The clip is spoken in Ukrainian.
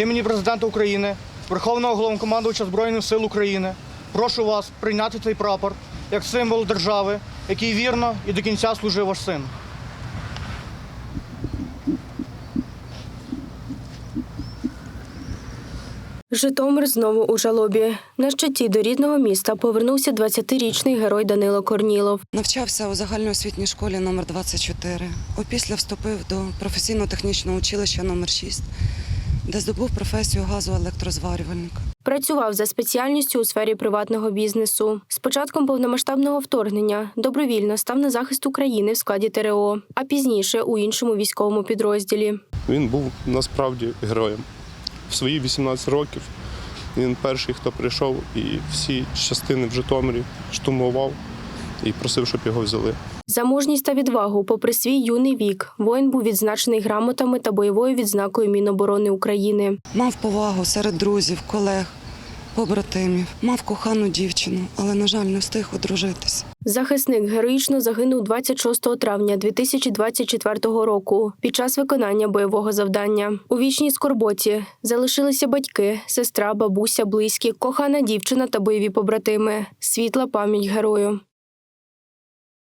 імені президента України, Верховного головнокомандувача Збройних сил України, прошу вас прийняти цей прапор як символ держави, який вірно і до кінця служив ваш син. Житомир знову у жалобі. На щиті до рідного міста повернувся 20-річний герой Данило Корнілов. Навчався у загальноосвітній школі номер 24 Опісля вступив до професійно-технічного училища номер 6 де здобув професію газоелектрозварювальника. Працював за спеціальністю у сфері приватного бізнесу. З початком повномасштабного вторгнення добровільно став на захист України в складі ТРО, а пізніше у іншому військовому підрозділі. Він був насправді героєм. В свої 18 років він перший, хто прийшов і всі частини в Житомирі штурмував і просив, щоб його взяли. За мужність та відвагу, попри свій юний вік, воїн був відзначений грамотами та бойовою відзнакою Міноборони України. Мав повагу серед друзів, колег, побратимів, мав кохану дівчину, але, на жаль, не встиг одружитися. Захисник героїчно загинув 26 травня 2024 року під час виконання бойового завдання. У вічній скорботі залишилися батьки, сестра, бабуся, близькі, кохана дівчина та бойові побратими. Світла пам'ять герою.